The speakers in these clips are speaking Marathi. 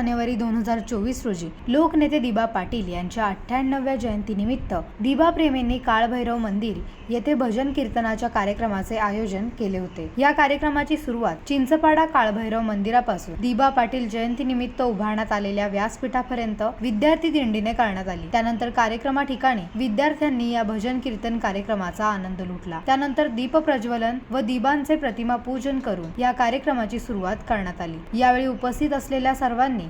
जानेवारी दोन हजार चोवीस रोजी लोकनेते दिबा पाटील यांच्या अठ्ठ्याण्णव्या जयंतीनिमित्त दिबा प्रेमींनी काळभैरव मंदिर येथे भजन कीर्तनाच्या कार्यक्रमाचे आयोजन केले होते. या कार्यक्रमाची सुरुवात चिंचपाडा काळभैरव मंदिरापासून दिबा पाटील जयंतीनिमित्त उभारण्यात आलेल्या व्यासपीठापर्यंत विद्यार्थी दिंडीने करण्यात आली. त्यानंतर कार्यक्रमा ठिकाणी विद्यार्थ्यांनी या भजन कीर्तन कार्यक्रमाचा आनंद लुटला. त्यानंतर दीप प्रज्वलन व दिबांचे प्रतिमा पूजन करून या कार्यक्रमाची सुरुवात करण्यात आली. यावेळी उपस्थित असलेल्या सर्वांनी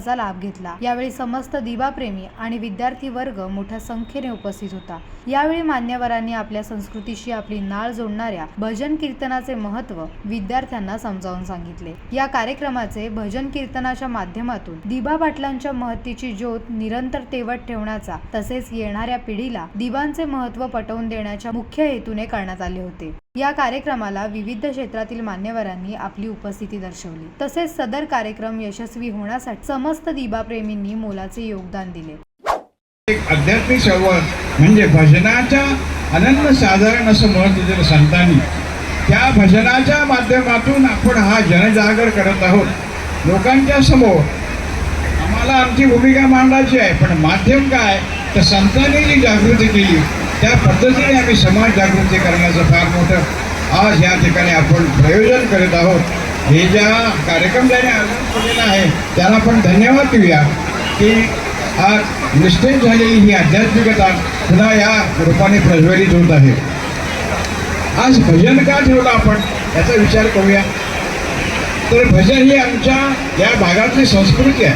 महाप्रसादाचा लाभ घेतला. यावेळी समस्त दिबाप्रेमी आणि विद्यार्थी वर्ग मोठ्या संख्येने उपस्थित होता. यावेळी मान्यवरांनी आपल्या संस्कृतीशी आपली नाळ जोडणाऱ्या भजन कीर्तनाचे महत्त्व विद्यार्थ्यांना समजावून सांगितले. या कार्यक्रमाचे भजन कीर्तनाच्या माध्यमातून दिबा पाटलांच्या महतीची ज्योत निरंतर तेवत ठेवण्याचा तसेच येणाऱ्या पिढीला दिबांचे महत्त्व पटवून देण्याच्या मुख्य हेतूने करण्यात आले होते. या कार्यक्रमाला विविध क्षेत्रातील मान्यवरांनी आपली उपस्थिती दर्शवली. तसेच सदर कार्यक्रम यशस्वी होण्यासाठी समस्त दिबाप्रेमींनी मोलाचे योगदान दिले. एक आध्यात्मिक संवाद म्हणजे भजनाच्या अनन्य साधारण असं महत्त्व जर संतांनी. त्या भजनाच्या माध्यमातून आपण हा जनजागर करत आहोत. लोकांच्या समोर. आम्हाला आमची भूमिका मांडायची आहे पण माध्यम काय? तर संतांनी जी जागृती केली. त्या पद्धतीने आम्ही समाज जागृती करण्याचं फार मोठं आज या ठिकाणी आपण प्रयोजन करत आहोत. हे ज्या कार्यक्रम ज्याने आयोजन केलेला आहे त्याला आपण धन्यवाद देऊया की आज निश्चित झालेली ही आध्यात्मिकता पुन्हा या रूपाने प्रज्वलित होत आहे. आज भजन का ठेवलं आपण? याचा विचार करूया. तर भजन ही आमच्या या भागातली संस्कृती आहे.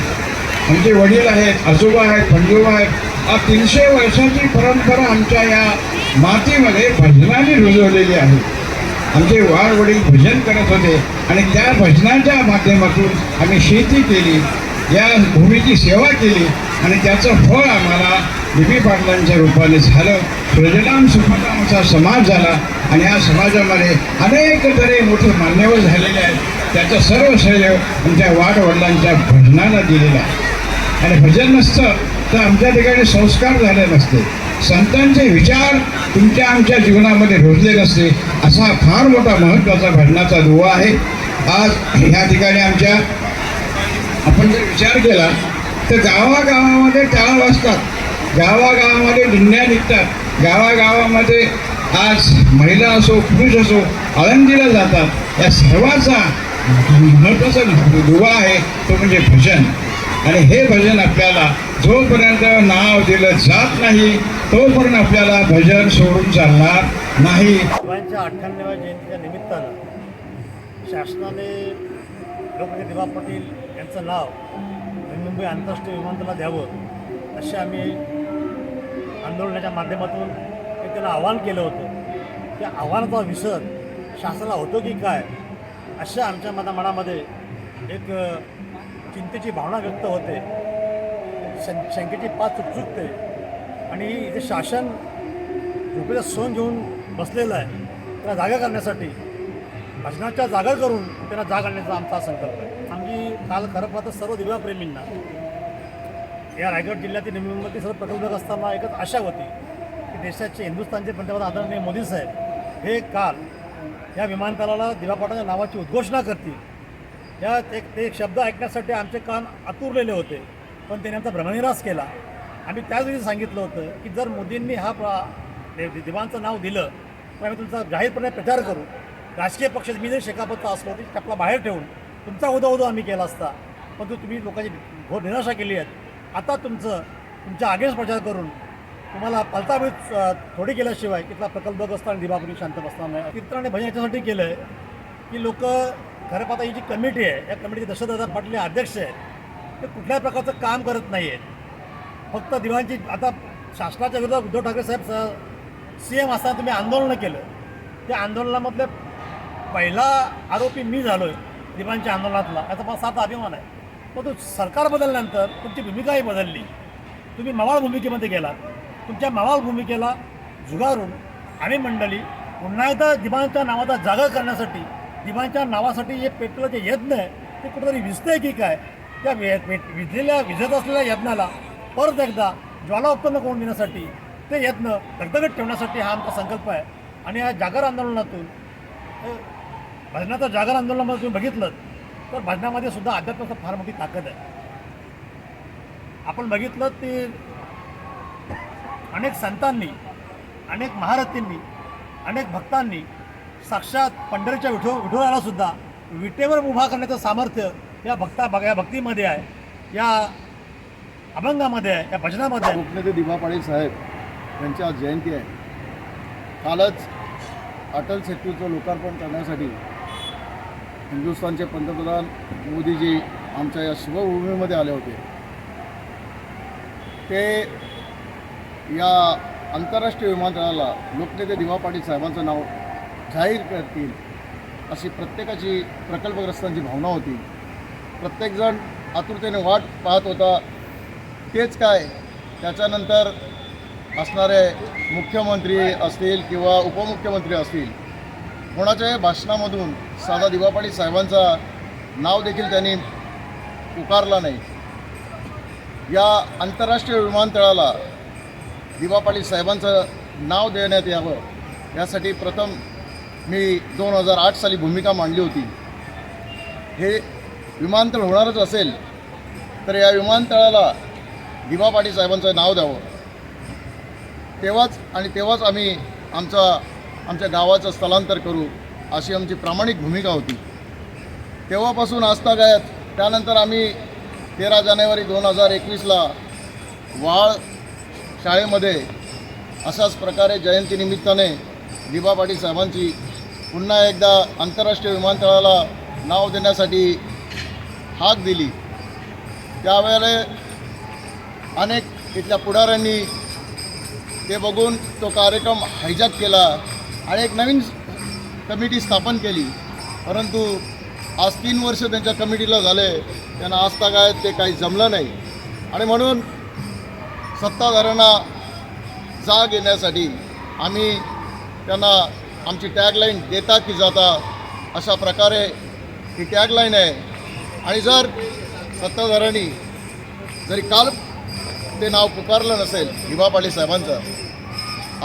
आमचे वडील आहेत आजोबा आहेत पंजोबा आहेत हा तीनशे वर्षाची परंपरा आमच्या या मातीमध्ये भजनाने रुजवलेली आहे. आमचे वाडवडील भजन करत होते आणि त्या भजनाच्या माध्यमातून आम्ही शेती केली या भूमीची सेवा केली आणि त्याचं फळ आम्हाला बीबी पाटलांच्या रूपाने झालं. प्रजनाम सुखाचा समाज झाला आणि या समाजामध्ये अनेक तरी मोठे मान्यवर झालेले आहेत. त्याचं सर्व श्रेय आमच्या वाडवडिलांच्या भजनाला दिलेलं आहे. आणि भजन नसतं तर आमच्या ठिकाणी संस्कार झाले नसते. संतांचे विचार तुमच्या आमच्या जीवनामध्ये रुजले नसते असा फार मोठा महत्त्वाचा घडण्याचा दुवा आहे. आज ह्या ठिकाणी आमच्या आपण जर विचार केला तर गावागावामध्ये टाळा वाजतात. गावागावामध्ये दिंड्या निघतात. गावागावामध्ये आज महिला असो पुरुष असो आळंदीला जातात. या सर्वाचा महत्त्वाचा दुवा आहे तो म्हणजे भजन. आणि हे भजन आपल्याला जोपर्यंत नाव दिलं जात नाही तोपर्यंत आपल्याला भजन सोडून चालणार नाही. शिवांच्या अठ्ठ्याण्णव्या जयंतीच्या निमित्तानं शासनाने लोकनेते दिवा पाटील यांचं नाव मुंबई आंतरराष्ट्रीय विमानतळाला द्यावं असे आम्ही आंदोलनाच्या माध्यमातून एक त्याला आव्हान केलं होतं. त्या आव्हानाचा विसर शासनाला होतो की काय अशा आमच्या मना मनामध्ये एक चिंतेची भावना व्यक्त होते. शं शंकेची पाच चुकचुकते आणि इथे शासन झोपेचा सोन घेऊन बसलेलं आहे. त्याला जागा करण्यासाठी. भजनाच्या जागा करून त्यांना जाग आणण्याचा आमचा संकल्प आहे. आम्ही काल खरं पाहतं सर्व दिव्याप्रेमींना या रायगड जिल्ह्यातील निवडणुकीत सर्व प्रकल्प असताना एकच आशा होती की देशाचे हिंदुस्थानचे पंतप्रधान आदरणीय मोदी साहेब हे काल या विमानतळाला दिवापाटाच्या नावाची उद्घोषणा करतील. या एक ते एक शब्द ऐकण्यासाठी आमचे कान आतुरलेले होते. पण त्यांनी आमचा भ्रमनिरास केला. आम्ही त्याच दिवशी सांगितलं होतं की जर मोदींनी हा प्रा दिवांचं नाव दिलं तर आम्ही तुमचा जाहीरपणे प्रचार करू. राजकीय पक्ष मी जर शेकापत्ता असलो तरी आपला बाहेर ठेवून तुमचा उदो उदो आम्ही केला असता. पण तुम्ही लोकांची घोर निराशा केली आहेत आता तुमचं तुमच्या आगेच प्रचार करून तुम्हाला पलताबीत थोडी केल्याशिवाय तिथला प्रकल्प असताना दिवापुरी शांत बसणार नाही. कीर्तन आणि भजन याच्यासाठी केलं आहे की लोक खरं पाहता ही जी कमिटी आहे या कमिटीचे दशरथदादा पाटील हे अध्यक्ष आहेत. ते कुठल्याही प्रकारचं काम करत नाही आहेत फक्त दिवांची आता शासनाच्या विरोधात उद्धव ठाकरे साहेब सी एम असताना तुम्ही आंदोलनं केलं. त्या आंदोलनामधले पहिला आरोपी मी झालो आहे दिवाणच्या आंदोलनातला. याचा मला सात अभिमान आहे. मग तो सरकार बदलल्यानंतर तुमची भूमिकाही बदलली. तुम्ही मवाळ भूमिकेमध्ये गेला तुमच्या मवाळ भूमिकेला झुगारून आम्ही मंडळी पुन्हा एकदा दिवांच्या नावाचा जागा करण्यासाठी दिवाणच्या नावासाठी जे पेटलं जे यज्ञ आहे ते कुठेतरी विजतंय की काय? त्या पेट- विजलेल्या विजत असलेल्या यज्ञाला परत एकदा ज्वाला उत्पन्न करून देण्यासाठी ते यत्न धगधगत ठेवण्यासाठी हा आमचा संकल्प आहे. आणि या जागर आंदोलनातून भजनाचं जागर आंदोलनामध्ये तुम्ही बघितलं तर भजनामध्ये सुद्धा अध्यात्माचं फार मोठी ताकद आहे. आपण बघितलं ते अनेक संतांनी अनेक महारथींनी अनेक भक्तांनी साक्षात पंढरीच्या विठो विठोराला सुद्धा विटेवर उभा करण्याचं सामर्थ्य या भक्ता भग या भक्तीमध्ये आहे. या अभंगामध्ये आहे या भजनामध्ये आहे. उपनेते दिवा पाटील साहेब यांची आज जयंती आहे. कालच अटल सेतूचं लोकार्पण करण्यासाठी हिंदुस्थानचे पंतप्रधान मोदीजी आमच्या या शिवभूमीमध्ये आले होते. ते या आंतरराष्ट्रीय विमानतळाला लोकनेते दिवा पाटील साहेबांचं नाव जाहीर करतील अशी प्रत्येकाची प्रकल्पग्रस्तांची भावना होती. प्रत्येकजण आतुरतेने वाट पाहत होता. तेच काय? त्याच्यानंतर असणारे मुख्यमंत्री असतील किंवा उपमुख्यमंत्री असतील कोणाच्याही भाषणामधून साधा दिवापाडी साहेबांचा नाव देखील त्यांनी पुकारला नाही. या आंतरराष्ट्रीय विमानतळाला दिवापाडी साहेबांचं नाव देण्यात यावं यासाठी प्रथम मी दोन हजार आठ साली भूमिका मांडली होती. हे विमानतळ होणारच असेल तर या विमानतळाला दिवा पाटील साहेबांचं नाव द्यावं. तेव्हाच आणि तेव्हाच आम्ही आमचा आमच्या गावाचं स्थलांतर करू अशी आमची प्रामाणिक भूमिका होती. तेव्हापासून आजतागायत त्यानंतर आम्ही तेरा जानेवारी दोन हजार एकवीसला वाळ शाळेमध्ये अशाच प्रकारे जयंतीनिमित्ताने दिबा पाटील साहेबांची पुन्हा एकदा आंतरराष्ट्रीय विमानतळाला नाव देण्यासाठी हाक दिली. त्यावेळेला अनेक इथल्या पुढाऱ्यांनी ते बघून तो कार्यक्रम हायजॅक केला आणि एक नवीन कमिटी स्थापन केली. परंतु आज तीन वर्ष त्यांच्या कमिटीला झाले त्यांना आज काय ते काही जमलं नाही. आणि म्हणून सत्ताधाऱ्यांना जाग येण्यासाठी आम्ही त्यांना आमची टॅगलाईन देता की जाता अशा प्रकारे ही टॅगलाईन आहे. आणि जर सत्ताधाऱ्यांनी जरी काल ते नाव पुकारलं नसेल दिवा पाटील साहेबांचं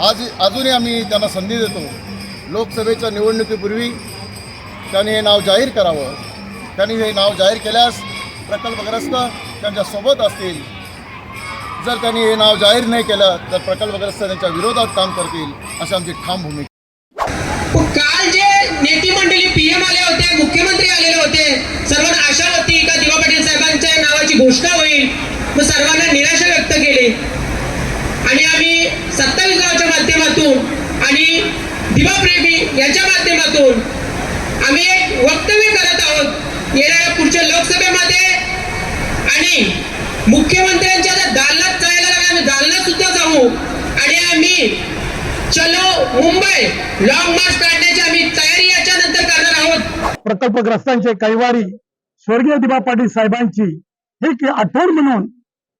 आज अजूनही आम्ही त्यांना संधी देतो. लोकसभेच्या निवडणुकीपूर्वी त्यांनी हे नाव जाहीर करावं. त्यांनी हे नाव जाहीर केल्यास प्रकल्पग्रस्त त्यांच्यासोबत असतील. जर त्यांनी हे नाव जाहीर नाही केलं तर प्रकल्पग्रस्त त्यांच्या विरोधात काम करतील अशी आमची ठाम भूमिका आलेले होते. सर्वांना आशा होती का दिवा पाटील साहेबांच्या नावाची घोषणा होईल? मग सर्वांना निराशा व्यक्त केली. आणि आम्ही सत्तावीस गावाच्या माध्यमातून आणि दिवा प्रेमी याच्या माध्यमातून आम्ही एक वक्तव्य करत आहोत. येणाऱ्या पुढच्या लोकसभेमध्ये आणि मुख्यमंत्र्यांच्या आता दालनात जायला लागला. आम्ही दालनात सुद्धा जाऊ. आणि आम्ही चलो मुंबई लॉंग मार्च काढण्याची आम्ही तयारी याच्यानंतर करणार आहोत. प्रकल्पग्रस्तांचे कैवारी स्वर्गीय दिबा पाटील साहेबांची ही आठवण म्हणून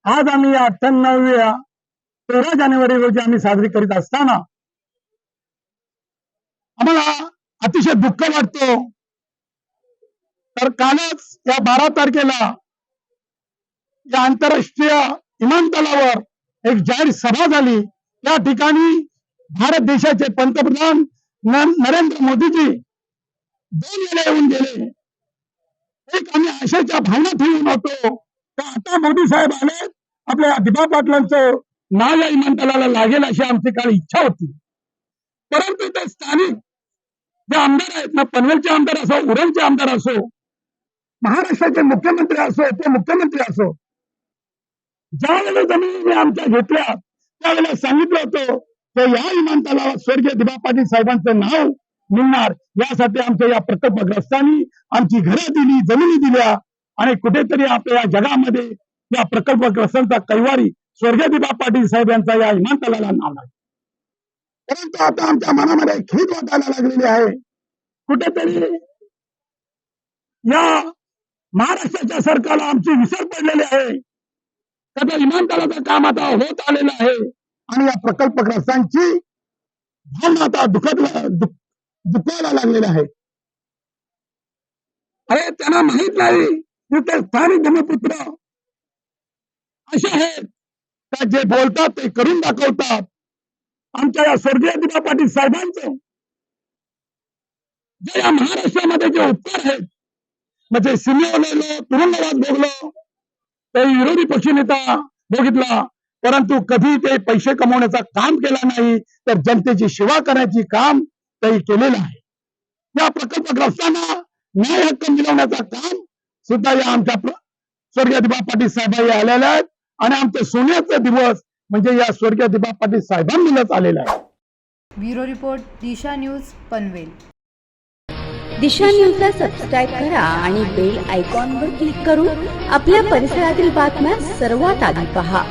आज आम्ही या अठ्ठ्याण्णव्या तेरा जानेवारी रोजी आम्ही साजरी करीत असताना आम्हाला अतिशय दुःख वाटतो. तर कालच या बारा तारखेला या आंतरराष्ट्रीय विमानतळावर एक जाहीर सभा झाली. या ठिकाणी भारत देशाचे पंतप्रधान नरेंद्र मोदीजी दोन वेळा येऊन गेले. एक आम्ही आशेच्या भावना ठेवून होतो तर आता मोदी साहेब आले आपल्या दिबा पाटलांचं नाव या विमानतळाला लागेल अशी आमची काल इच्छा होती. परंतु ते स्थानिक जे आमदार आहेत ना पनवेलचे आमदार असो उरणचे आमदार असो महाराष्ट्राचे मुख्यमंत्री असो ते मुख्यमंत्री असो ज्या वेळेला जमिनी आमच्या घेतल्या त्यावेळेला सांगितलं होतं तर या विमानतळावर स्वर्गीय दिबा पाटील साहेबांचं नाव मिळणार. यासाठी आमच्या या प्रकल्पग्रस्तांनी आमची घरं दिली जमिनी दिल्या आणि कुठेतरी आपल्या या जगामध्ये या प्रकल्पग्रस्तांचा कैवारी स्वर्गीय दिबा पाटील साहेब यांचा या विमानतळाला नाव आहे परंतु आता आमच्या मनामध्ये खेद वाटायला लागलेली आहे. कुठेतरी या महाराष्ट्राच्या सरकारला आमची विसर पडलेली आहे. तर विमानतळाचं काम आता होत आलेलं आहे. आणि या प्रकल्पग्रस्तांची भावना आता दुखत दुखायला लागलेलं आहे अरे त्यांना माहीत नाही की ते स्थानिक धर्मपुत्र असे आहेत. का जे बोलतात ते करून दाखवतात. आमच्या या स्वर्गीय दिबा पाटील साहेबांचं. जे या महाराष्ट्रामध्ये जे उपकार आहेत म्हणजे सिनेवलेलो तुरुंगवाद भोगलो ते विरोधी पक्षनेता बघितला परंतु कधी ते पैसे कमवण्याचा काम केला नाही तर जनतेची सेवा करण्याची काम त्यांनी केलेलं आहे. या प्रकल्पग्रस्तांना न्याय हक्क मिळवण्याचं काम सुद्धा या आमच्या स्वर्गीय दिबा पाटील साहेब हे आलेले आहेत आणि आमचे सोन्याचे दिवस म्हणजे या स्वर्गीय दिबा पाटील साहेबांनीच आलेला आहे. Bureau report Disha news Panvel. Disha न्यूजला सबस्क्राईब करा आणि बेल आयकॉनवर क्लिक करून आपल्या परिसरातील बातम्या सर्वात आधी पहा.